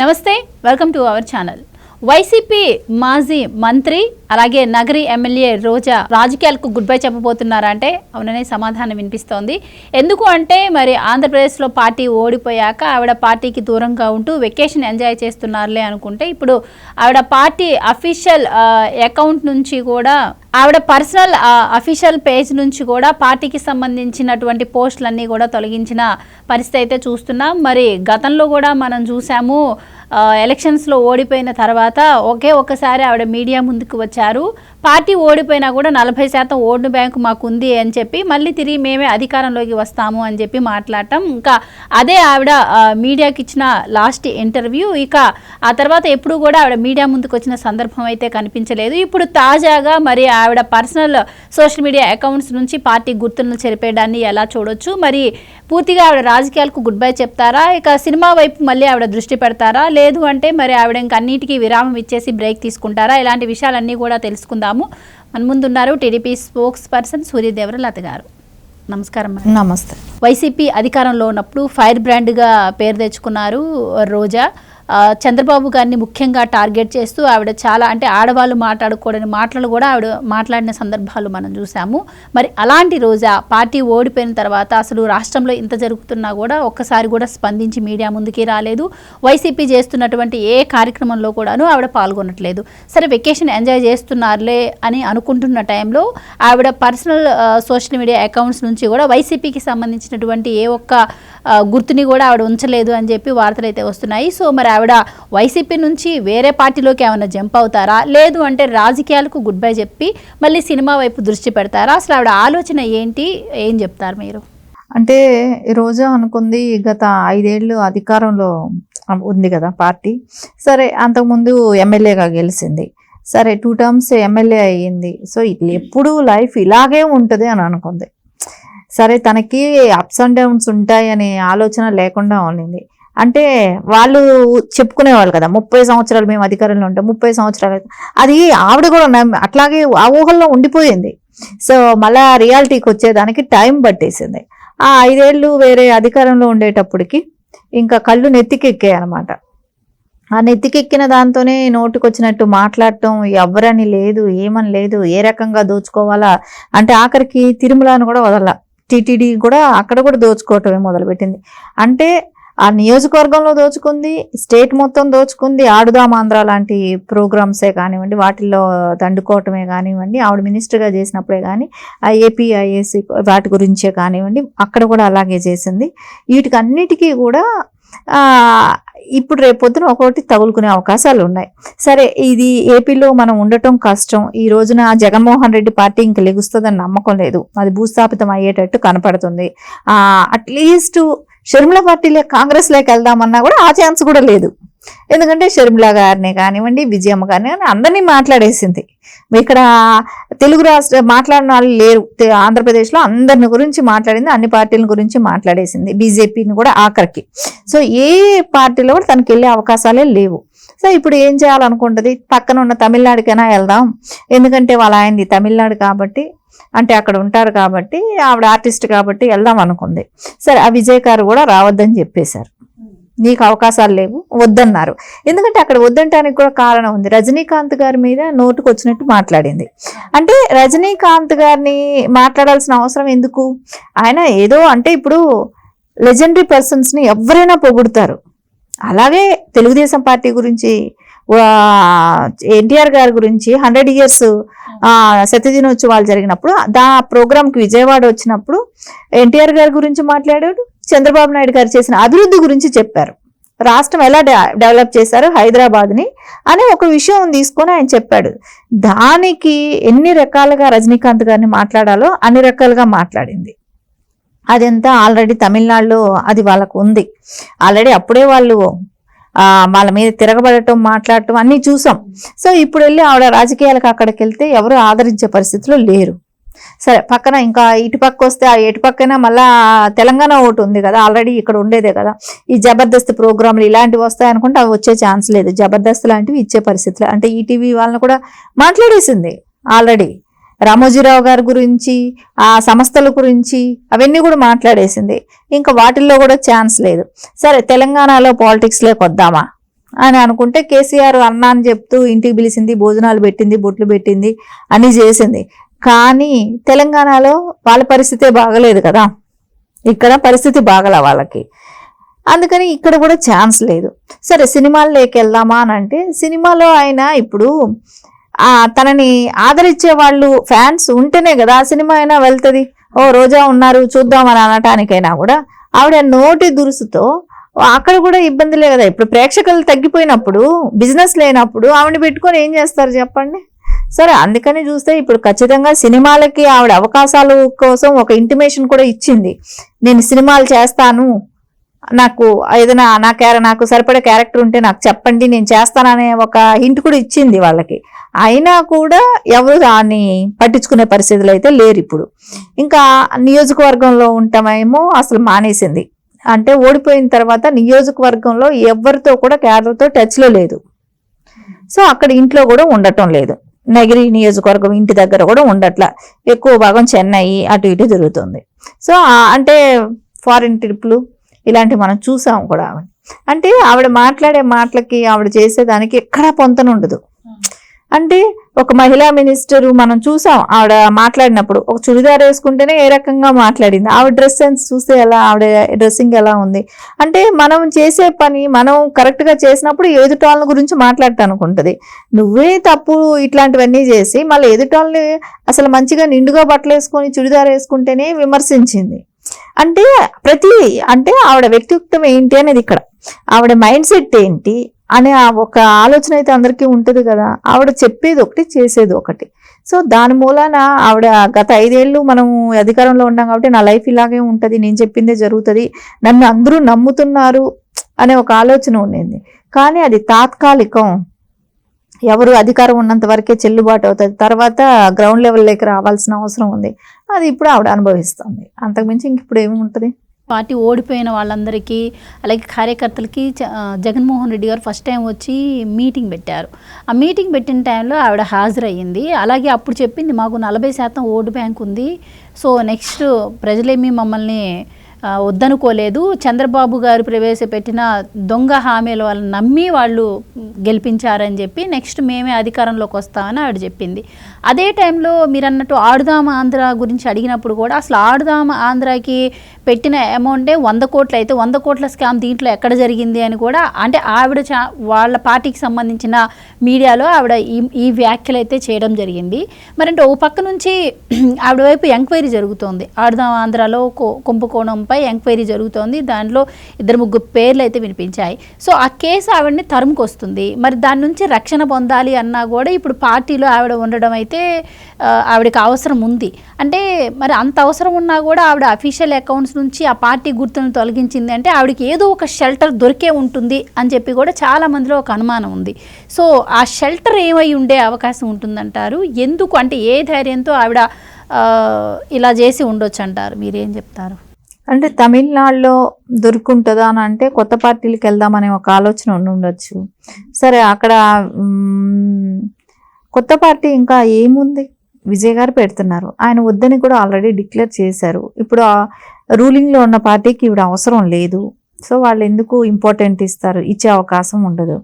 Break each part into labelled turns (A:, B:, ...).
A: నమస్తే welcome to our channel. YCP మాజీ మంత్రి అలాగే నగరి ఎమ్మెల్యే రోజా రాజకీయాలకు గుడ్ బై చెప్పబోతున్నారా అంటే అవుననే సమాధానం వినిపిస్తోంది. ఎందుకు అంటే మరి ఆంధ్రప్రదేశ్లో పార్టీ ఓడిపోయాక ఆవిడ పార్టీకి దూరంగా ఉంటూ వెకేషన్ ఎంజాయ్ చేస్తున్నారులే అనుకుంటే ఇప్పుడు ఆవిడ పార్టీ అఫీషియల్ అకౌంట్ నుంచి కూడా ఆవిడ పర్సనల్ అఫీషియల్ పేజ్ నుంచి కూడా పార్టీకి సంబంధించినటువంటి పోస్టులన్నీ కూడా తొలగించిన పరిస్థితి అయితే చూస్తున్నాం. మరి గతంలో కూడా మనం చూసాము ఎలక్షన్స్లో ఓడిపోయిన తర్వాత ఒకే ఒక్కసారి ఆవిడ మీడియా ముందుకు వచ్చారు. పార్టీ ఓడిపోయినా కూడా నలభై శాతం ఓటు బ్యాంకు మాకు ఉంది అని చెప్పి మళ్ళీ తిరిగి మేమే అధికారంలోకి వస్తాము అని చెప్పి మాట్లాడటం. ఇంకా అదే ఆవిడ మీడియాకి ఇచ్చిన లాస్ట్ ఇంటర్వ్యూ. ఇక ఆ తర్వాత ఎప్పుడు కూడా ఆవిడ మీడియా ముందుకు వచ్చిన సందర్భం అయితే కనిపించలేదు. ఇప్పుడు తాజాగా మరి ఆవిడ పర్సనల్ సోషల్ మీడియా అకౌంట్స్ నుంచి పార్టీ గుర్తులను చెరిపేయడాన్ని ఎలా చూడొచ్చు? మరి పూర్తిగా ఆవిడ రాజకీయాలకు గుడ్ బై చెప్తారా? ఇక సినిమా వైపు మళ్ళీ ఆవిడ దృష్టి పెడతారా? లేదు అంటే మరి ఆవిడ ఇంకా అన్నింటికీ విరామం ఇచ్చేసి బ్రేక్ తీసుకుంటారా? ఇలాంటి విషయాలన్నీ కూడా తెలుసుకుందాము. మన ముందున్నారు TDP spokesperson Suryadevara Latha garu. నమస్కారం.
B: నమస్తే.
A: వైసీపీ అధికారంలో ఉన్నప్పుడు ఫైర్ బ్రాండ్గా పేరు తెచ్చుకున్నారు రోజా. చంద్రబాబు గారిని ముఖ్యంగా టార్గెట్ చేస్తూ ఆవిడ చాలా అంటే ఆడవాళ్ళు మాట్లాడుకోవడానికి మాటలు కూడా ఆవిడ మాట్లాడిన సందర్భాలు మనం చూసాము మరి అలాంటి రోజా పార్టీ ఓడిపోయిన తర్వాత అసలు రాష్ట్రంలో ఇంత జరుగుతున్నా కూడా ఒక్కసారి కూడా స్పందించి మీడియా ముందుకి రాలేదు. వైసీపీ చేస్తున్నటువంటి ఏ కార్యక్రమంలో కూడాను ఆవిడ పాల్గొనట్లేదు. సరే వెకేషన్ ఎంజాయ్ చేస్తున్నారులే అని అనుకుంటున్న టైంలో ఆవిడ పర్సనల్ సోషల్ మీడియా అకౌంట్స్ నుంచి కూడా వైసీపీకి సంబంధించినటువంటి ఏ ఒక్క గుర్తుని కూడా ఆవిడ ఉంచలేదు అని చెప్పి వార్తలు అయితే వస్తున్నాయి. సో మరి ఆవిడ వైసీపీ నుంచి వేరే పార్టీలోకి ఏమైనా జంప్ అవుతారా? లేదు అంటే రాజకీయాలకు గుడ్ బై చెప్పి మళ్ళీ సినిమా వైపు దృష్టి పెడతారా? అసలు ఆవిడ ఆలోచన ఏంటి? ఏం చెప్తారు మీరు?
B: అంటే ఈ రోజా అనుకుంది గత ఐదేళ్ళు అధికారంలో ఉంది కదా పార్టీ. సరే అంతకుముందు ఎమ్మెల్యేగా గెలిచింది. సరే టూ టర్మ్స్ ఎమ్మెల్యే అయ్యింది. సో ఎప్పుడు లైఫ్ ఇలాగే ఉంటుంది అని అనుకుంది. సరే తనకి అప్స్ అండ్ డౌన్స్ ఉంటాయి అనే ఆలోచన లేకుండా ఉండింది. అంటే వాళ్ళు చెప్పుకునేవాళ్ళు కదా ముప్పై సంవత్సరాలు మేము అధికారంలో ఉంటాం ముప్పై సంవత్సరాలు అది ఆవిడ కూడా అట్లాగే ఆ ఊహల్లో ఉండిపోయింది. సో మళ్ళా రియాలిటీకి వచ్చేదానికి టైం పట్టేసింది. ఆ ఐదేళ్ళు వేరే అధికారంలో ఉండేటప్పటికి ఇంకా కళ్ళు నెత్తికెక్కాయి అనమాట ఆ నెత్తికెక్కిన దాంతోనే నోటుకొచ్చినట్టు మాట్లాడటం ఎవరని లేదు ఏమని లేదు ఏ రకంగా దోచుకోవాలా? అంటే ఆఖరికి తిరుమలను కూడా వదల టీటీడీ కూడా అక్కడ కూడా దోచుకోవటమే మొదలుపెట్టింది. అంటే ఆ నియోజకవర్గంలో దోచుకుంది స్టేట్ మొత్తం దోచుకుంది ఆడుదామాంధ్ర లాంటి ప్రోగ్రామ్సే కానివ్వండి వాటిల్లో దండుకోవటమే కానివ్వండి ఆవిడ మినిస్టర్గా చేసినప్పుడే కానీ ఆ ఏపీ ఐఏసీ వాటి గురించే కానివ్వండి అక్కడ కూడా అలాగే చేసింది. వీటికి అన్నిటికీ కూడా ఇప్పుడు రేపొద్దున ఒకటి తగులుకునే అవకాశాలు ఉన్నాయి సరే ఇది ఏపీలో మనం ఉండటం కష్టం. ఈ రోజున జగన్మోహన్ రెడ్డి పార్టీ ఇంక లెగుస్తుందని నమ్మకం లేదు. అది భూస్థాపితం అయ్యేటట్టు కనపడుతుంది. అట్లీస్ట్ షర్మిల పార్టీలే కాంగ్రెస్లోకి వెళ్దామన్నా కూడా ఆ ఛాన్స్ కూడా లేదు. ఎందుకంటే షర్మిల గారిని కానివ్వండి విజయమ్మ గారిని కానీ అందరినీ మాట్లాడేసింది. ఇక్కడ తెలుగు రాష్ట్ర మాట్లాడిన వాళ్ళు లేరు. ఆంధ్రప్రదేశ్లో అందరిని గురించి మాట్లాడింది అన్ని పార్టీల గురించి మాట్లాడేసింది. బీజేపీని కూడా ఆఖరికి. సో ఏ పార్టీలో కూడా తనకి వెళ్ళే అవకాశాలే లేవు. సో ఇప్పుడు ఏం చేయాలనుకుంటుంది? పక్కన ఉన్న తమిళనాడుకైనా వెళ్దాం. ఎందుకంటే వాళ్ళ ఆయనది తమిళనాడు కాబట్టి అంటే అక్కడ ఉంటారు కాబట్టి ఆవిడ ఆర్టిస్ట్ కాబట్టి వెళ్దాం అనుకుంది. సరే ఆ విజయ్ గారు కూడా రావద్దని చెప్పేశారు. నీకు అవకాశాలు లేవు వద్దన్నారు. ఎందుకంటే అక్కడ వద్దంటానికి కూడా కారణం ఉంది. రజనీకాంత్ గారి మీద నోటుకు వచ్చినట్టు మాట్లాడింది. అంటే రజనీకాంత్ గారిని మాట్లాడాల్సిన అవసరం ఎందుకు? ఆయన ఏదో అంటే ఇప్పుడు లెజెండరీ పర్సన్స్ని ఎవరైనా పొగుడుతారు. అలాగే తెలుగుదేశం పార్టీ గురించి ఎన్టీఆర్ గారి గురించి హండ్రెడ్ ఇయర్స్ శతదినోత్సవాలు జరిగినప్పుడు దా ప్రోగ్రామ్కి విజయవాడ వచ్చినప్పుడు ఎన్టీఆర్ గారి గురించి మాట్లాడాడు. చంద్రబాబు నాయుడు గారు చేసిన అభివృద్ధి గురించి చెప్పారు. రాష్ట్రం ఎలా డెవలప్ చేశారు హైదరాబాద్ని అనే ఒక విషయం తీసుకొని ఆయన చెప్పాడు. దానికి ఎన్ని రకాలుగా రజనీకాంత్ గారిని మాట్లాడాలో అన్ని రకాలుగా మాట్లాడింది. అదంతా ఆల్రెడీ తమిళనాడులో అది వాళ్ళకు ఉంది. ఆల్రెడీ అప్పుడే వాళ్ళు వాళ్ళ మీద తిరగబడటం మాట్లాడటం అన్నీ చూసాం. సో ఇప్పుడు వెళ్ళి ఆవిడ రాజకీయాలకు అక్కడికి వెళ్తే ఎవరు ఆదరించే పరిస్థితిలో లేరు. సరే పక్కన ఇంకా ఇటు పక్క వస్తే ఆ ఇటు పక్కన మళ్ళా తెలంగాణ ఓటు ఉంది కదా ఆల్రెడీ ఇక్కడ ఉండేదే కదా. ఈ జబర్దస్త్ ప్రోగ్రాంలు ఇలాంటివి వస్తాయనుకుంటే అవి వచ్చే ఛాన్స్ లేదు. జబర్దస్త్ లాంటివి ఇచ్చే పరిస్థితులు. అంటే ఈటీవీ వాళ్ళని కూడా మాట్లాడేసింది ఆల్రెడీ రామోజీరావు గారి గురించి ఆ సంస్థల గురించి అవన్నీ కూడా మాట్లాడేసింది. ఇంకా వాటిల్లో కూడా ఛాన్స్ లేదు. సరే తెలంగాణలో పాలిటిక్స్లోకి వద్దామా అని అనుకుంటే కేసీఆర్ అన్న అని చెప్తూ ఇంటికి పిలిచింది భోజనాలు పెట్టింది బొట్లు పెట్టింది అని చేసింది. కానీ తెలంగాణలో వాళ్ళ పరిస్థితే బాగలేదు కదా. ఇక్కడ పరిస్థితి బాగల వాళ్ళకి. అందుకని ఇక్కడ కూడా ఛాన్స్ లేదు. సరే సినిమాల్లోకి వెళ్దామా అని అంటే సినిమాలో ఆయన ఇప్పుడు తనని ఆదరించే వాళ్ళు ఫ్యాన్స్ ఉంటేనే కదా సినిమా అయినా వెళ్తుంది. ఓ రోజా ఉన్నారు చూద్దామని అనటానికైనా కూడా ఆవిడ నోటి దురుసుతో అక్కడ కూడా ఇబ్బందిలే కదా. ఇప్పుడు ప్రేక్షకులు తగ్గిపోయినప్పుడు బిజినెస్ లేనప్పుడు ఆవిడ పెట్టుకొని ఏం చేస్తారు చెప్పండి? సరే అందుకని చూస్తే ఇప్పుడు ఖచ్చితంగా సినిమాలకి ఆవిడ అవకాశాలు కోసం ఒక ఇంటిమేషన్ కూడా ఇచ్చింది. నేను సినిమాలు చేస్తాను. నాకు ఏదైనా నా క్యార నాకు సరిపడే క్యారెక్టర్ ఉంటే నాకు చెప్పండి నేను చేస్తాననే ఒక హింట్ కూడా ఇచ్చింది వాళ్ళకి. అయినా కూడా ఎవరు దాన్ని పట్టించుకునే పరిస్థితులు అయితే లేరు ఇప్పుడు. ఇంకా నియోజకవర్గంలో ఉంటామేమో అసలు మానేసింది. అంటే ఓడిపోయిన తర్వాత నియోజకవర్గంలో ఎవరితో కూడా క్యాడర్తో టచ్లో లేదు. సో అక్కడ ఇంట్లో కూడా ఉండటం లేదు. నగిరి నియోజకవర్గం ఇంటి దగ్గర కూడా ఉండట్లా. ఎక్కువ భాగం చెన్నై అటు ఇటు తిరుగుతుంది. సో అంటే ఫారిన్ ట్రిప్లు ఇలాంటివి మనం చూసాం కూడా. ఆవిడ అంటే ఆవిడ మాట్లాడే మాటలకి ఆవిడ చేసేదానికి ఎక్కడా పొంతనుండదు ఉండదు. అంటే ఒక మహిళా మినిస్టరు మనం చూసాం ఆవిడ మాట్లాడినప్పుడు ఒక చుడిదార్ వేసుకుంటేనే ఏ రకంగా మాట్లాడింది. ఆవిడ డ్రెస్ సెన్స్ చూస్తే ఎలా ఆవిడ డ్రెస్సింగ్ ఎలా ఉంది? అంటే మనం చేసే పని మనం కరెక్ట్గా చేసినప్పుడు ఎదుటాళ్ళ గురించి మాట్లాడటానికి ఉంటుంది నువ్వే తప్పు ఇట్లాంటివన్నీ చేసి మళ్ళీ ఎదుటాళ్ళని అసలు మంచిగా నిండుగా బట్టలు వేసుకొని చుడిదార్ వేసుకుంటేనే విమర్శించింది. అంటే ప్రతి అంటే ఆవిడ వ్యక్తిత్వం ఏంటి అనేది ఇక్కడ. ఆవిడ మైండ్ సెట్ ఏంటి అనే ఒక ఆలోచన అయితే అందరికీ ఉంటుంది కదా. ఆవిడ చెప్పేది ఒకటి చేసేది ఒకటి. సో దాని మూలాన ఆవిడ గత ఐదేళ్ళు మనం అధికారంలో ఉన్నాం కాబట్టి నా లైఫ్ ఇలాగే ఉంటుంది నేను చెప్పిందే జరుగుతుంది నన్ను అందరూ నమ్ముతున్నారు అనే ఒక ఆలోచన ఉండింది. కానీ అది తాత్కాలికం. ఎవరు అధికారం ఉన్నంత వరకే చెల్లుబాటు అవుతుంది. తర్వాత గ్రౌండ్ లెవెల్లోకి రావాల్సిన అవసరం ఉంది. అది ఇప్పుడు ఆవిడ అనుభవిస్తుంది. అంతకుమించి ఇంక ఇప్పుడు ఏమి ఉంటుంది?
A: పార్టీ ఓడిపోయిన వాళ్ళందరికీ అలాగే కార్యకర్తలకి జగన్మోహన్ రెడ్డి గారు ఫస్ట్ టైం వచ్చి మీటింగ్ పెట్టారు. ఆ మీటింగ్ పెట్టిన టైంలో ఆవిడ హాజరయ్యింది. అలాగే అప్పుడు చెప్పింది మాకు నలభై శాతం ఓటు బ్యాంక్ ఉంది. సో నెక్స్ట్ ప్రజలేమీ మమ్మల్ని వద్దనుకోలేదు. చంద్రబాబు గారు ప్రవేశపెట్టిన దొంగ హామీల వాళ్ళని నమ్మి వాళ్ళు గెలిపించారని చెప్పి నెక్స్ట్ మేమే అధికారంలోకి వస్తామని ఆవిడ చెప్పింది. అదే టైంలో మీరు అన్నట్టు ఆడుదామ ఆంధ్ర గురించి అడిగినప్పుడు కూడా అసలు ఆడుదామ ఆంధ్రాకి పెట్టిన అమౌంటే వంద కోట్లు అయితే వంద కోట్ల స్కామ్ దీంట్లో ఎక్కడ జరిగింది అని కూడా అంటే ఆవిడ చా వాళ్ళ పార్టీకి సంబంధించిన మీడియాలో ఆవిడ ఈ ఈ వ్యాఖ్యలు అయితే చేయడం జరిగింది. మరంటే ఓ పక్క నుంచి ఆవిడ వైపు ఎంక్వైరీ జరుగుతోంది. ఆడుదాం ఆంధ్రాలో కో- కుంభకోణంపై ఎంక్వైరీ జరుగుతోంది. దాంట్లో ఇద్దరు ముగ్గురు పేర్లు అయితే వినిపించాయి. సో ఆ కేసు ఆవిడని తరుముకొస్తుంది. మరి దాని నుంచి రక్షణ పొందాలి అన్నా కూడా ఇప్పుడు పార్టీలో ఆవిడ ఉండడం అయితే ఆవిడకి అవసరం ఉంది. అంటే మరి అంత అవసరం ఉన్నా కూడా ఆవిడ అఫీషియల్ అకౌంట్స్ నుంచి ఆ పార్టీ గుర్తులను తొలగించింది. అంటే ఆవిడకి ఏదో ఒక షెల్టర్ దొరికే ఉంటుంది అని చెప్పి కూడా చాలా మందిలో ఒక అనుమానం ఉంది. సో ఆ షెల్టర్ ఏమై ఉండే అవకాశం ఉంటుందంటారు? ఎందుకు? అంటే ఏ ధైర్యంతో ఆవిడ ఇలా చేసి ఉండొచ్చు అంటారు మీరేం చెప్తారు?
B: అంటే తమిళనాడులో దొరుకుంటుందా అని అంటే కొత్త పార్టీలకు వెళ్దామనే ఒక ఆలోచన ఉండి ఉండొచ్చు. సరే అక్కడ కొత్త పార్టీ ఇంకా ఏముంది? విజయ్ గారు పెడుతున్నారు. ఆయన వద్దని కూడా ఆల్రెడీ డిక్లేర్ చేశారు. ఇప్పుడు రూలింగ్లో ఉన్న పార్టీకి ఇవిడ అవసరం లేదు. సో వాళ్ళు ఎందుకు ఇంపార్టెంట్ ఇస్తారు? ఇచ్చే అవకాశం ఉండదు.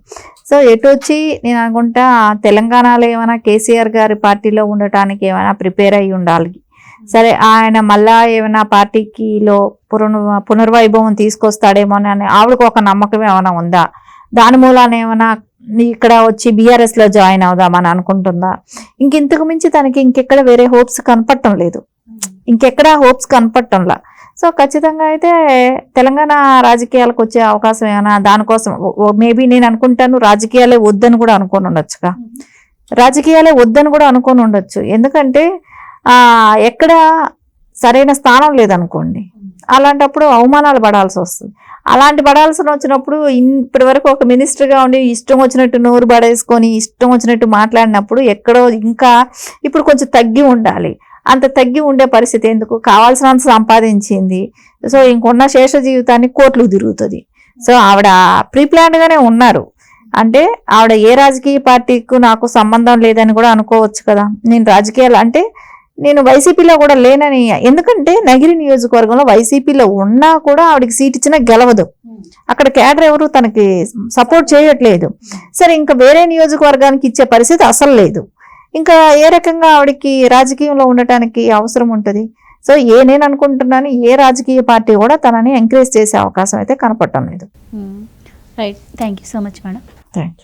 B: సో ఎటు వచ్చి నేను అనుకుంటా తెలంగాణలో ఏమైనా కేసీఆర్ గారి పార్టీలో ఉండటానికి ఏమైనా ప్రిపేర్ అయి ఉండాలి. సరే ఆయన మళ్ళా ఏమైనా పార్టీకిలో పునర్ పునర్వైభవం తీసుకొస్తాడేమో అని ఆవిడకు ఒక నమ్మకం ఏమైనా ఉందా? దాని మూలాన ఏమైనా ఇక్కడ వచ్చి బీఆర్ఎస్లో జాయిన్ అవుదామని అనుకుంటుందా? ఇంక ఇంతకు మించి తనకి ఇంకెక్కడ వేరే హోప్స్ కనపడటం లేదు. ఇంకెక్కడ హోప్స్ కనపడటంలా సో ఖచ్చితంగా అయితే తెలంగాణ రాజకీయాలకు వచ్చే అవకాశం ఏమైనా దానికోసం మేబీ నేను అనుకుంటాను రాజకీయాలే వద్దని కూడా అనుకొని ఉండొచ్చుగా. రాజకీయాలే వద్దని కూడా అనుకొని ఉండొచ్చు. ఎందుకంటే ఎక్కడ సరైన స్థానం లేదనుకోండి. అలాంటప్పుడు అవమానాలు పడాల్సి వస్తుంది. అలాంటి పడాల్సిన వచ్చినప్పుడు ఇప్పటి వరకు ఒక మినిస్టర్గా ఉండి ఇష్టం వచ్చినట్టు నోరు పడేసుకొని ఇష్టం వచ్చినట్టు మాట్లాడినప్పుడు ఎక్కడో ఇంకా ఇప్పుడు కొంచెం తగ్గి ఉండాలి. అంత తగ్గి ఉండే పరిస్థితి ఎందుకు? కావాల్సినంత సంపాదించింది. సో ఇంకున్న శేష జీవితాన్ని కోట్లు తిరుగుతుంది. సో ఆవిడ ప్రీ ఉన్నారు. అంటే ఆవిడ ఏ రాజకీయ పార్టీకు నాకు సంబంధం లేదని కూడా అనుకోవచ్చు కదా. నేను రాజకీయాలు అంటే నేను వైసీపీలో కూడా లేనని ఎందుకంటే నగిరి నియోజకవర్గంలో వైసీపీలో ఉన్నా కూడా ఆవిడకి సీట్ ఇచ్చినా గెలవదు. అక్కడ కేడర్ ఎవరు తనకి సపోర్ట్ చేయట్లేదు. సరే ఇంకా వేరే నియోజకవర్గానికి ఇచ్చే పరిస్థితి అసలు లేదు. ఇంకా ఏ రకంగా ఆవిడకి రాజకీయంలో ఉండటానికి అవసరం ఉంటుంది? సో ఏ నేను అనుకుంటున్నాను ఏ రాజకీయ పార్టీ కూడా తనని ఎంకరేజ్ చేసే అవకాశం అయితే కనపడటం లేదు.
A: Right. Thank you so much madam.
B: Thank